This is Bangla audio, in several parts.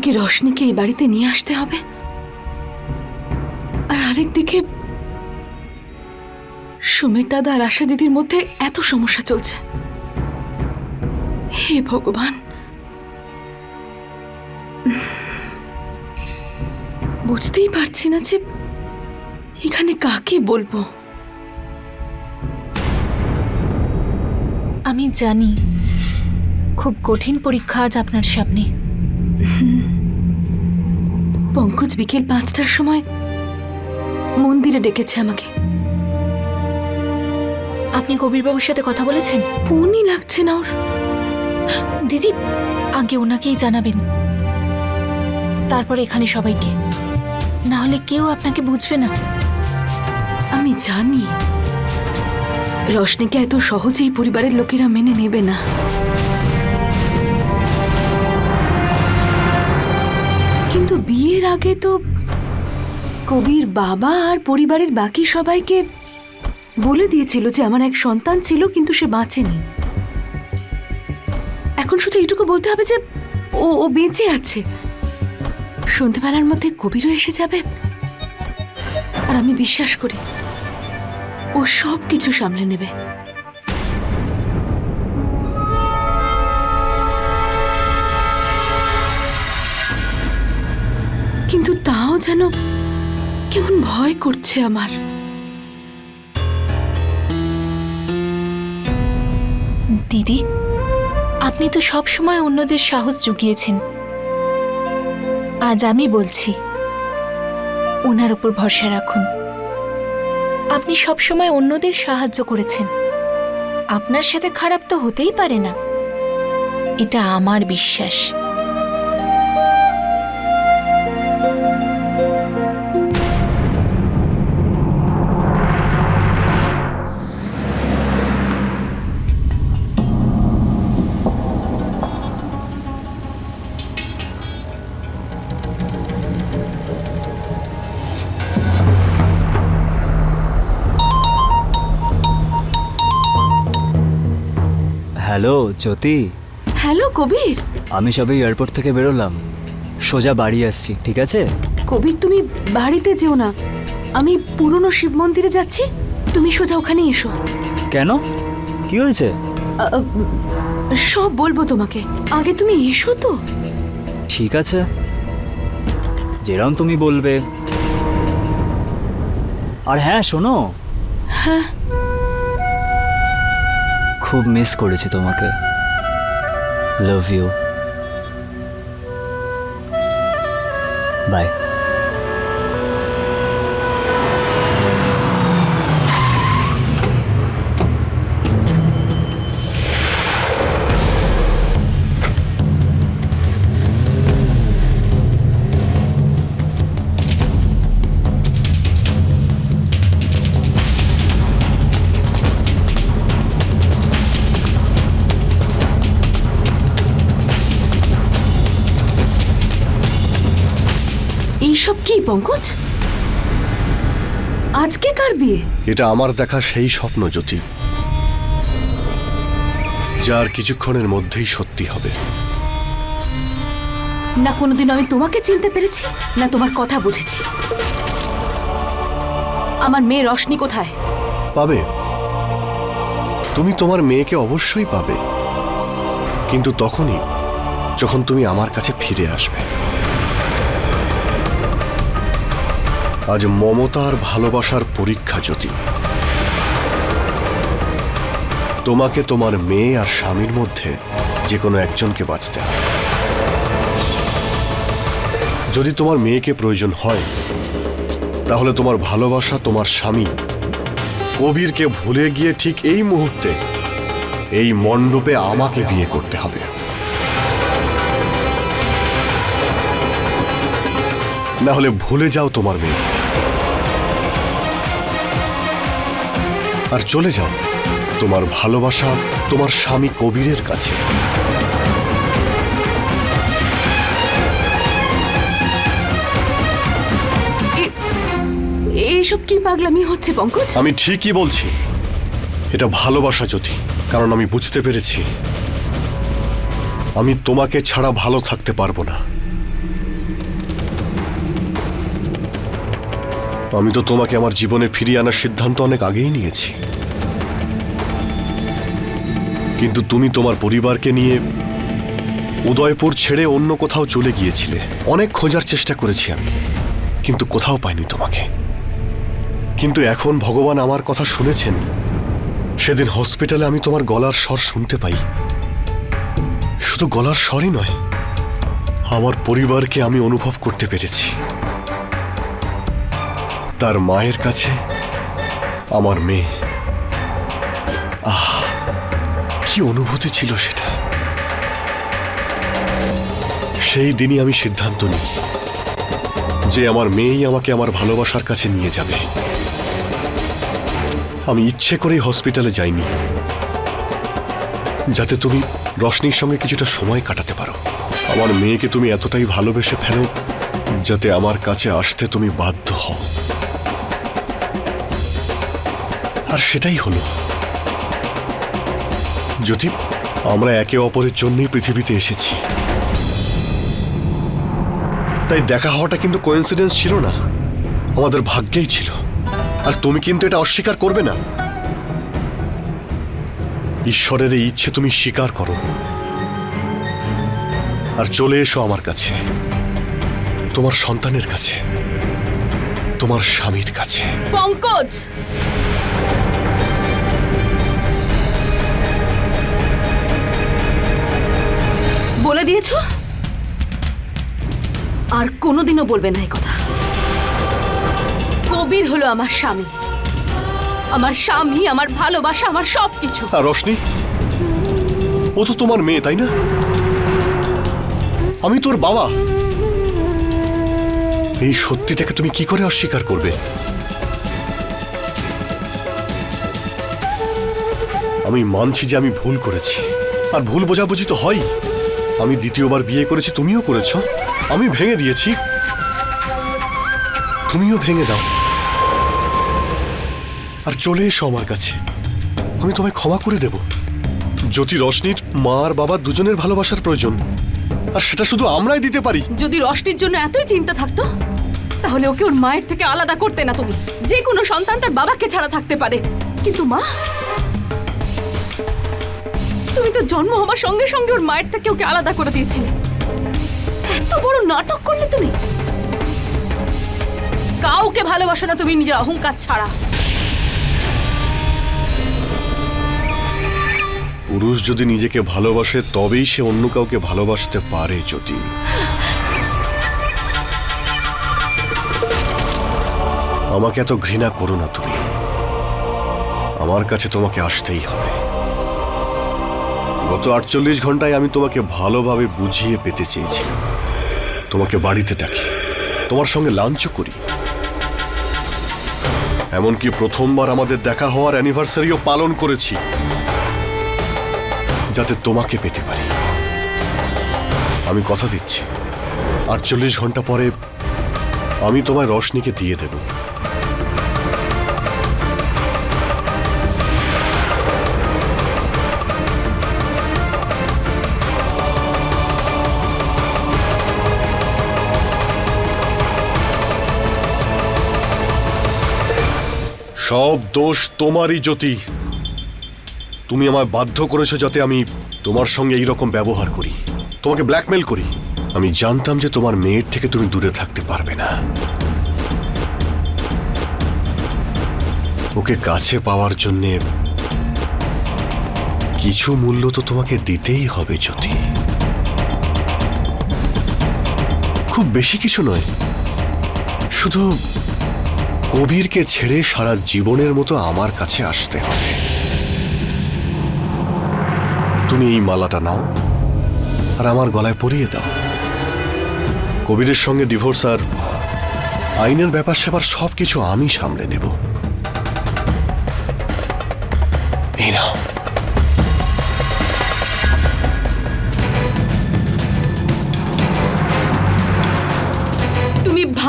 একদিকে রশনিকে এই বাড়িতে নিয়ে আসতে হবে আর আরেকদিকে সুমির দাদা আর আশা দিদির মধ্যে এত সমস্যা চলছে। হে ভগবান। বুঝতেই পারছি না যে এখানে কাকে বলব। আমি জানি খুব কঠিন পরীক্ষা আজ আপনার সামনে। পঙ্কজ বিকেল পাঁচটার সময় মন্দিরে ডেকেছে আমাকে। আপনি কবিরবাবুর সাথে কথা বলেছেন? ফোনই লাগছে না ওর। দিদি আগে ওনাকেই জানাবেন। তারপর এখানে সবাইকে। না হলে কেউ আপনাকে বুঝবে না। আমি জানি। রশনিকে এত সহজেই পরিবারের লোকেরা মেনে নেবে না। কিন্তু বিয়ের আগে তো কবির বাবা আর পরিবারের বাকি সবাইকে বলে দিয়েছিল যে আমার এক সন্তান ছিল, কিন্তু সে বাঁচেনি। এখন শুধু এইটুকু বলতে হবে যে ও ও বেঁচে আছে। সন্ধেবেলার মধ্যে কবিরও এসে যাবে। আর আমি বিশ্বাস করি, ও সব কিছু সামলে নেবে। কিন্তু তাও যেন কেমন ভয় করছে আমার। দিদি, আপনি তো সব সময় অন্যদের সাহস জুগিয়েছেন। আজ আমি বলছি, ওনার উপর ভরসা রাখুন। আপনি সব সময় অন্যদের সাহায্য করেছেন। আপনার সাথে খারাপ তো হতেই পারে না। এটা আমার বিশ্বাস। হ্যালো জ্যোতি। হ্যালো কবির। আমি সবে এয়ারপোর্ট থেকে বেরোলাম। সোজা বাড়ি আসছি ঠিক আছে? কবির তুমি বাড়িতে যেও না। আমি পুরনো শিব মন্দিরে যাচ্ছি। তুমি সোজা ওখানে এসো। কেন? কি হয়েছে? সব বলব তোমাকে। আগে তুমি এসো তো। ঠিক আছে। যেরম তুমি বলবে। আর হ্যাঁ শোনো। হ্যাঁ। খুব মিস করেছি তোমাকে। লাভ ইউ বাই এইসব কি পঙ্কজ? আজকে কার বিয়ে? এটা আমার দেখা সেই স্বপ্ন জ্যোতি যার কিছুক্ষণের মধ্যেই সত্যি হবে। না কোনোদিন আমি তোমাকে চিনতে পেরেছি না তোমার কথা বুঝেছি। আমার মেয়ে রশনি কোথায়? পাবে। তুমি তোমার মেয়েকে অবশ্যই পাবে। কিন্তু তখনই যখন তুমি আমার কাছে ফিরে আসবে। আজ মমতা আর ভালোবাসার পরীক্ষা জ্যোতি। তোমাকে তোমার মেয়ে আর স্বামীর মধ্যে যে কোনো একজনকে বাঁচতে হবে। যদি তোমার মেয়েকে প্রয়োজন হয়, তাহলে তোমার ভালোবাসা তোমার স্বামী। কবিরকে ভুলে গিয়ে ঠিক এই মুহূর্তে এই মণ্ডপে আমাকে বিয়ে করতে হবে। না হলে ভুলে যাও তোমার মেয়ে। আর চলে যাও তোমার ভালোবাসা তোমার স্বামী কবিরের কাছে। এইসব কি পাগলামি হচ্ছে পঙ্কজ? আমি ঠিকই বলছি। এটা ভালোবাসা জ্যোতি কারণ আমি বুঝতে পেরেছি। আমি তোমাকে ছাড়া ভালো থাকতে পারব না। আমি তো তোমাকে আমার জীবনে ফিরিয়ে আনার সিদ্ধান্ত অনেক আগেই নিয়েছি। কিন্তু তুমি তোমার পরিবারকে নিয়ে উদয়পুর ছেড়ে অন্য কোথাও চলে গিয়েছিলে। অনেক খোঁজার চেষ্টা করেছি আমি, কিন্তু কোথাও পাইনি তোমাকে। কিন্তু এখন ভগবান আমার কথা শুনেছেন, সেদিন হসপিটালে আমি তোমার গলার স্বর শুনতে পাই। শুধু গলার স্বরই নয়, আমার পরিবারকে আমি অনুভব করতে পেরেছি। তার মায়ের কাছে আমার মেয়ে। আহ, কি অনুভূতি ছিল সেটা? সেই দিনই আমি সিদ্ধান্ত নিই যে আমার মেয়েই আমাকে আমার ভালোবাসার কাছে নিয়ে যাবে। আমি ইচ্ছে করেই হসপিটালে যাইনি, যাতে তুমি রশনির সঙ্গে কিছুটা সময় কাটাতে পারো। আমার মেয়েকে তুমি এতটাই ভালোবেসে ফেলো যাতে আমার কাছে আসতে তুমি বাধ্য হও। আর সেটাই হলো। যদি আমরা একে অপরের জন্যই পৃথিবীতে এসেছি। তাই দেখা হওয়াটা কিন্তু কোইন্সিডেন্স ছিল না। আমাদের ভাগ্যেই ছিল। আর তুমি কিন্তু এটা অস্বীকার করবে না। ঈশ্বরের এই ইচ্ছে তুমি স্বীকার করো। আর চলে এসো আমার কাছে। তোমার সন্তানের কাছে। তোমার স্বামীর কাছে। পঙ্কজ! বলে দিয়েছ? আর কোনোদিনও বলবে না এই কথা। কবির হলো আমার স্বামী। আমার স্বামী, আমার ভালোবাসা, আমার সব কিছু আর রশনি ও তো তোমার মেয়ে, তাই না? আমি তোর বাবা। এই সত্যিটাকে তুমি কি করে অস্বীকার করবে? আমি মানছি যে আমি ভুল করেছি। আর ভুল বোঝাবুঝি তো হয় আমি দ্বিতীয়বার বিয়ে করেছি, তুমিও করেছ। আমি ভেঙে দিয়েছি। তুমিও ভেঙে দাও। আর চলে এসো আমার কাছে। আমি তোমায় ক্ষমা করে দেব। জ্যোতি রশনির মা আর বাবা দুজনের ভালোবাসার প্রয়োজন, আর সেটা শুধু আমরাই দিতে পারি। যদি রশনির জন্য এতই চিন্তা থাকতো, তাহলে ওকে ওর মায়ের থেকে আলাদা করতে না তুমি। যে কোনো সন্তান তার বাবাকে ছাড়া থাকতে পারে। কিন্তু মা তুমি তো জন্ম হওয়ার সঙ্গে সঙ্গে ওর মায়ের থেকে ওকে আলাদা করে দিয়েছিলে। এত বড় নাটক করলে তুমি? কাউকে ভালোবাসো না তুমি নিজের অহংকার ছাড়া। পুরুষ যদি নিজেকে ভালোবাসে, তবেই সে অন্য কাউকে ভালোবাসতে পারে, যদি। আমাকে এত ঘৃণা করো না তুমি। আমার কাছে তোমাকে আসতেই হবে। গত আটচল্লিশ ঘন্টায় আমি তোমাকে ভালোভাবে বুঝিয়ে পেতে চেয়েছিলাম। তোমাকে বাড়িতে ডাকি, তোমার সঙ্গে লাঞ্চও করি। এমনকি প্রথমবার আমাদের দেখা হওয়ার অ্যানিভার্সারিও পালন করেছি, যাতে তোমাকে পেতে পারি। আমি কথা দিচ্ছি। আটচল্লিশ ঘণ্টা পরে আমি তোমায় রশনিকে দিয়ে দেব। সব দোষ তোমারই, জ্যোতি। তুমি আমায় বাধ্য করেছ যাতে আমি তোমার সঙ্গে এই রকম ব্যবহার করি। তোমাকে ব্ল্যাকমেল করি। আমি জানতাম যে তোমার মেয়ের থেকে তুমি দূরে থাকতে পারবে না। ওকে কাছে পাওয়ার জন্যে কিছু মূল্য তো তোমাকে দিতেই হবে, জ্যোতি। খুব বেশি কিছু নয়। শুধু কবিরকে ছেড়ে সারা জীবনের মতো আমার কাছে আসতে হবে। তুমি এই মালাটা নাও আর আমার গলায় পরিয়ে দাও। কবিরের সঙ্গে ডিভোর্স আর আইনের ব্যাপার স্যাপার সব কিছু আমি সামলে নেব। এই নাও।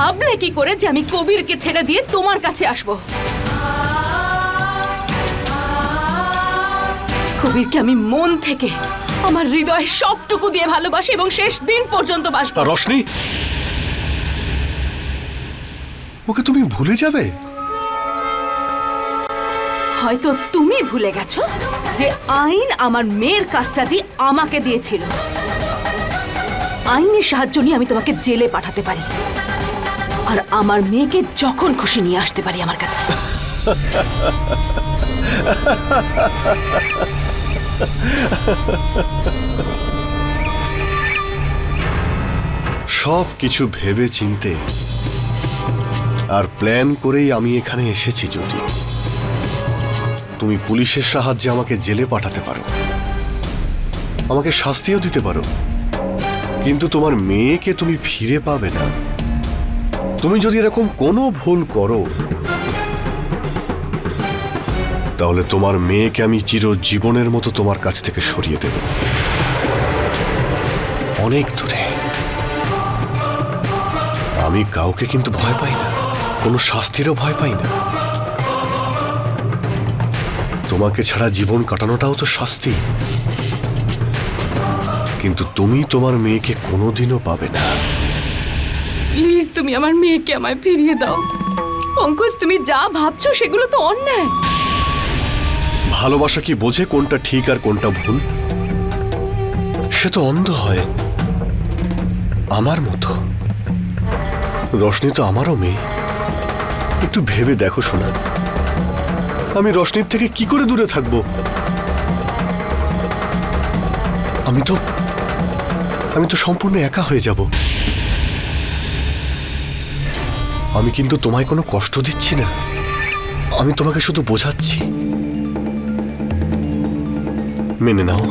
ভাবলে কি করে যে আমি কবিরকে ছেড়ে দিয়ে তোমার কাছে আসব? কবিরকে আমি মন থেকে আমার হৃদয়ের সবটুকু দিয়ে ভালোবাসি এবং শেষ দিন পর্যন্ত বাসবো। রশনি? ওকে তুমি ভুলে যাবে? হয়তো তুমি ভুলে গেছো যে আইন আমার মেয়ের কাজটাটি আমাকে দিয়েছিল। আইনের সাহায্য নিয়ে আমি তোমাকে জেলে পাঠাতে পারি। আর আমার মেয়েকে যখন খুশি নিয়ে আসতে পারি আমার কাছে। সব কিছু ভেবে চিনতে আর প্ল্যান করেই আমি এখানে এসেছি যদি তুমি পুলিশের সাহায্যে আমাকে জেলে পাঠাতে পারো। আমাকে শাস্তিও দিতে পারো। কিন্তু তোমার মেয়েকে তুমি ফিরে পাবে না। তুমি যদি এরকম কোনো ভুল করো, তাহলে তোমার মেয়েকে আমি চিরজীবনের মতো তোমার কাছ থেকে সরিয়ে দেব। অনেক দূরে। আমি কাউকে কিন্তু ভয় পাই না। কোনো শাস্তিরও ভয় পাই না। তোমাকে ছাড়া জীবন কাটানোটাও তো শাস্তি। কিন্তু তুমি তোমার মেয়েকে কোনোদিনও পাবে না। প্লিজ তুমি আমার মেয়েকে আমায় ফিরিয়ে দাও। পঙ্কজ, তুমি যা ভাবছ সেগুলো তো অন্যায়। ভালোবাসা কি বোঝে কোনটা ঠিক আর কোনটা ভুল? সে তো অন্ধ হয়। আমার মতো। রশনি তো আমারও মেয়ে। একটু ভেবে দেখো শোনা আমি রশনির থেকে কি করে দূরে থাকব? আমি তো আমি তো সম্পূর্ণ একা হয়ে যাব। আমি কিন্তু তোমায় কোনো কষ্ট দিচ্ছি না। আমি তোমাকে শুধু বোঝাচ্ছি। মেনে নাও।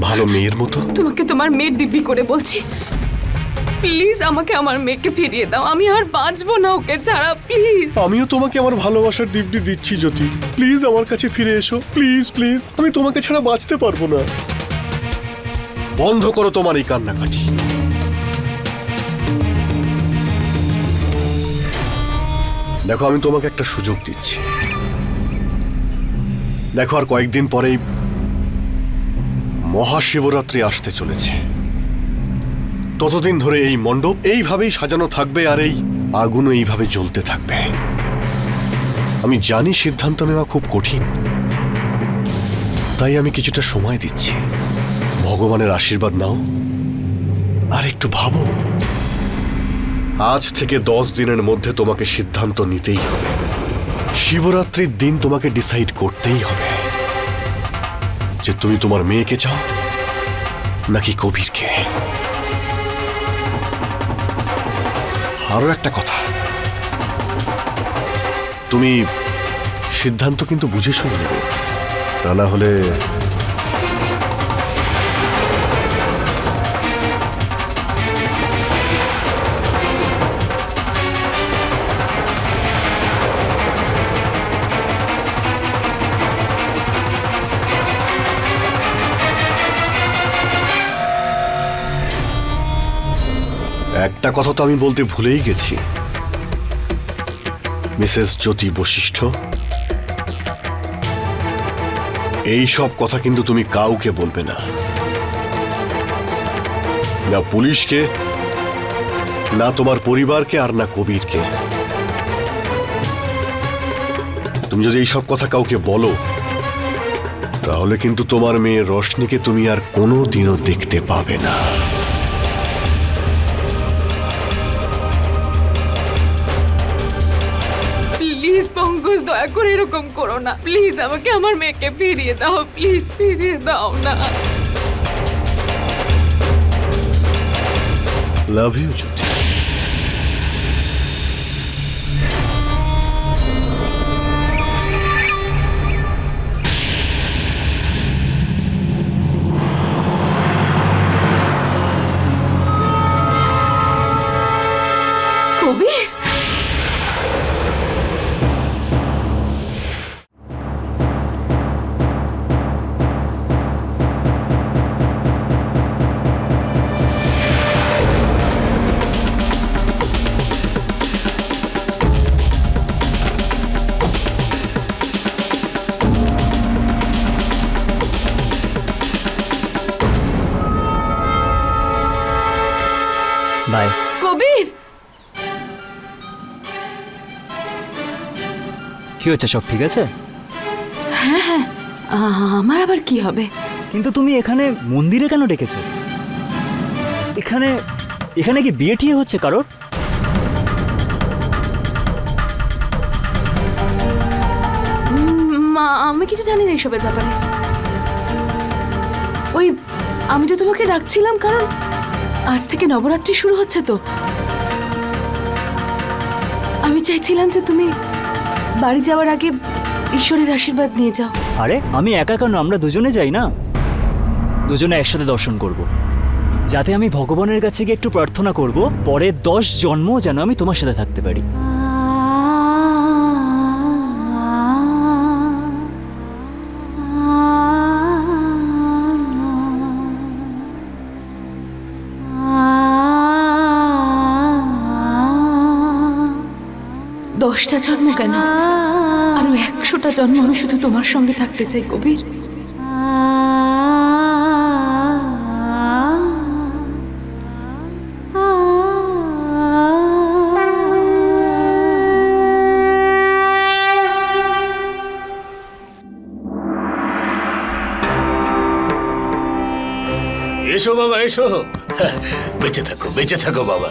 ভালো মেয়ের মতো। তোমাকে তোমার মেয়ের দিব্যি করে বলছি। প্লিজ আমাকে আমার মেয়েকে ফিরিয়ে দাও। আমি আর বাঁচবো না ওকে ছাড়া প্লিজ। আমিও তোমাকে আমার ভালোবাসার দিব্যি দিচ্ছি জ্যোতি। প্লিজ আমার কাছে ফিরে এসো। Please please. আমি তোমাকে ছাড়া বাঁচতে পারব না। বন্ধ করো তোমার এই কান্নাকাটি। দেখো, আমি তোমাকে একটা সুযোগ দিচ্ছি। দেখো, আর কয়েকদিন পরেই মহাশিবরাত্রি আসতে চলেছে। ততদিন ধরে এই মণ্ডপ এইভাবেই সাজানো থাকবে আর এই আগুনও এইভাবে জ্বলতে থাকবে। আমি জানি সিদ্ধান্ত নেওয়া খুব কঠিন। তাই আমি কিছুটা সময় দিচ্ছি। ভগবানের আশীর্বাদ নাও। আর একটু ভাবো। আজ থেকে দশ দিনের মধ্যে তোমাকে সিদ্ধান্ত নিতেই হবে। শিবরাত্রির দিন তোমাকে ডিসাইড করতেই হবে। যে তুমি তোমার মেয়েকে চাও, নাকি কবিরকে? আরও একটা কথা। তুমি সিদ্ধান্ত কিন্তু বুঝে শুনে নেবে। তা না হলে একটা কথা তো আমি বলতে ভুলেই গেছি। মিসেস জ্যোতি বশিষ্ঠ, এই সব কথা কিন্তু তুমি কাউকে বলবে না। না পুলিশকে, না তোমার পরিবারকে আর না কবিরকে। তুমি যদি এই সব কথা কাউকে বলো, তাহলে কিন্তু তোমার মেয়ে রশনিকে তুমি আর কোনো দিনও দেখতে পাবে না। এরকম করো না। প্লিজ আমাকে আমার মেয়েকে ফিরিয়ে দাও। প্লিজ ফিরিয়ে দাও না। লাভ ইউ জ্যোতি কি হচ্ছে সব ঠিক আছে? আ- আমার আবার কি হবে? কিন্তু তুমি এখানে মন্দিরে কেন ডেকেছো? এখানে এখানে কি বিয়ে ঠিয়ে হচ্ছে কারোর? মা আমি কিছু জানি না এসবের ব্যাপারে। ওই আমি তো তোমাকে ডাকছিলাম কারণ আজ থেকে নবরাত্রি শুরু হচ্ছে তো। আমি চাইছিলাম যে তুমি বাড়ি যাওয়ার আগে ঈশ্বরের আশীর্বাদ নিয়ে যাও। আরে, আমি একা কেন? আমরা দুজনে যাই না? দুজনে একসাথে দর্শন করব। যাতে আমি ভগবানের কাছে গিয়ে একটু প্রার্থনা করব, পরে দশ জন্ম যেন আমি তোমার সাথে থাকতে পারি। দশটা জন্ম কেন? আরও একশোটা জন্ম আমি শুধু তোমার সঙ্গে থাকতে চাই কবির এসো বাবা, এসো। বেঁচে থাকো বেঁচে থাকো বাবা।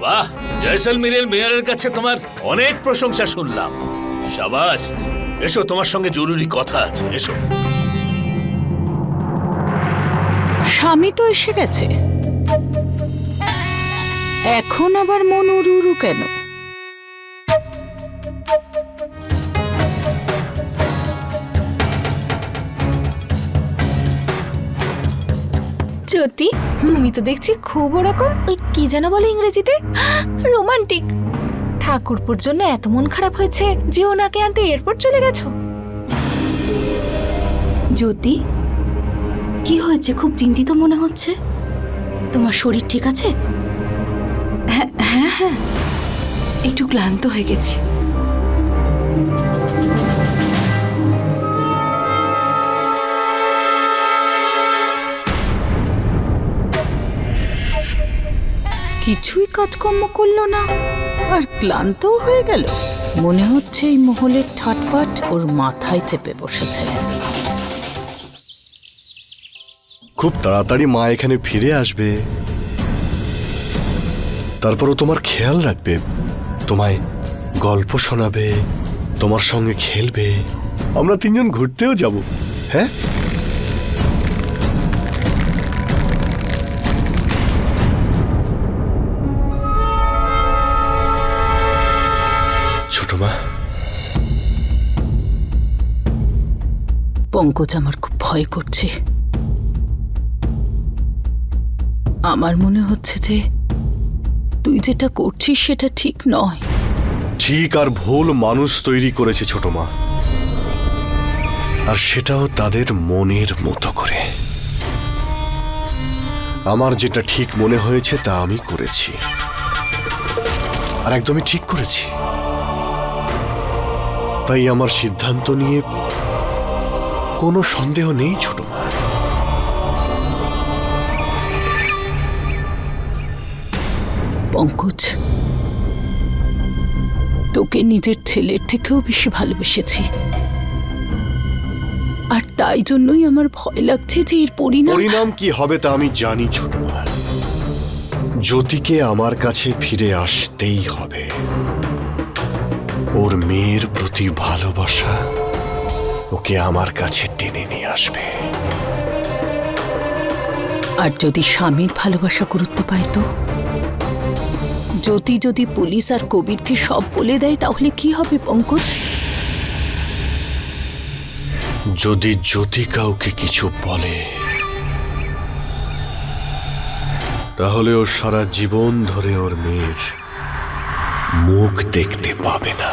বাহ, জয়সলমীরের মেয়রের কাছে তোমার অনেক প্রশংসা শুনলাম। সাবাস, এসো, তোমার সঙ্গে জরুরি কথা আছে, এসো। স্বামী তো এসে গেছে। এখন আবার মন উড়ু উড়ু কেন? জ্যোতি তুমি তো দেখছি খুব ওরকম ওই কি যেন বলে ইংরেজিতে? রোমান্টিক। ঠাকুরপুর জন্য এত মন খারাপ হয়েছে যে ওনাকে আনতে এয়ারপোর্ট চলে গেছো? জ্যোতি কি হয়েছে? খুব চিন্তিত মনে হচ্ছে। তোমার শরীর ঠিক আছে? হ্যাঁ হ্যাঁ হ্যাঁ। একটু ক্লান্ত হয়ে গেছি। কিছুই কাজকর্ম করল না। আর ক্লান্তও হয়ে গেল। মনে হচ্ছে এই মহলের ঠাটপাট ওর মাথায় চেপে বসেছে। খুব তাড়াতাড়ি মা এখানে ফিরে আসবে। তারপরও তোমার খেয়াল রাখবে, তোমায় গল্প শোনাবে, তোমার সঙ্গে খেলবে। আমরা তিনজন ঘুরতেও যাব হ্যাঁ? পঙ্কজ আমার খুব ভয় করছে। আমার মনে হচ্ছে যে তুই যেটা করছিস সেটা ঠিক নয়। ঠিক আর ভুল মানুষ তৈরি করেছে ছোট মা। আর সেটাও তাদের মনের মতো করে। আমার যেটা ঠিক মনে হয়েছে তা আমি করেছি। আর একদমই ঠিক করেছি। তাই আমার সিদ্ধান্ত নিয়ে কোনো সন্দেহ নেই ছোট মা। পঙ্কজ তোকে নিজের ছেলের থেকেও বেশি ভালোবেসেছি। আর তাই জন্যই আমার ভয় লাগছে যে এর পরিণাম পরিণাম কি হবে তা আমি জানি ছোট মা। জ্যোতিকে আমার কাছে ফিরে আসতেই হবে। ওর মেয়ের প্রতি ভালোবাসা ওকে আমার কাছে টেনে নিয়ে আসবে। আর যদি স্বামীর ভালোবাসা গুরুত্ব পায় তো? জ্যোতি যদি পুলিশ আর কবিরকে সব বলে দেয় তাহলে কি হবে পঙ্কজ? যদি জ্যোতি কাউকে কিছু বলে তাহলে ও সারা জীবন ধরে ওর মেয়ের মুখ দেখতে পাবে না।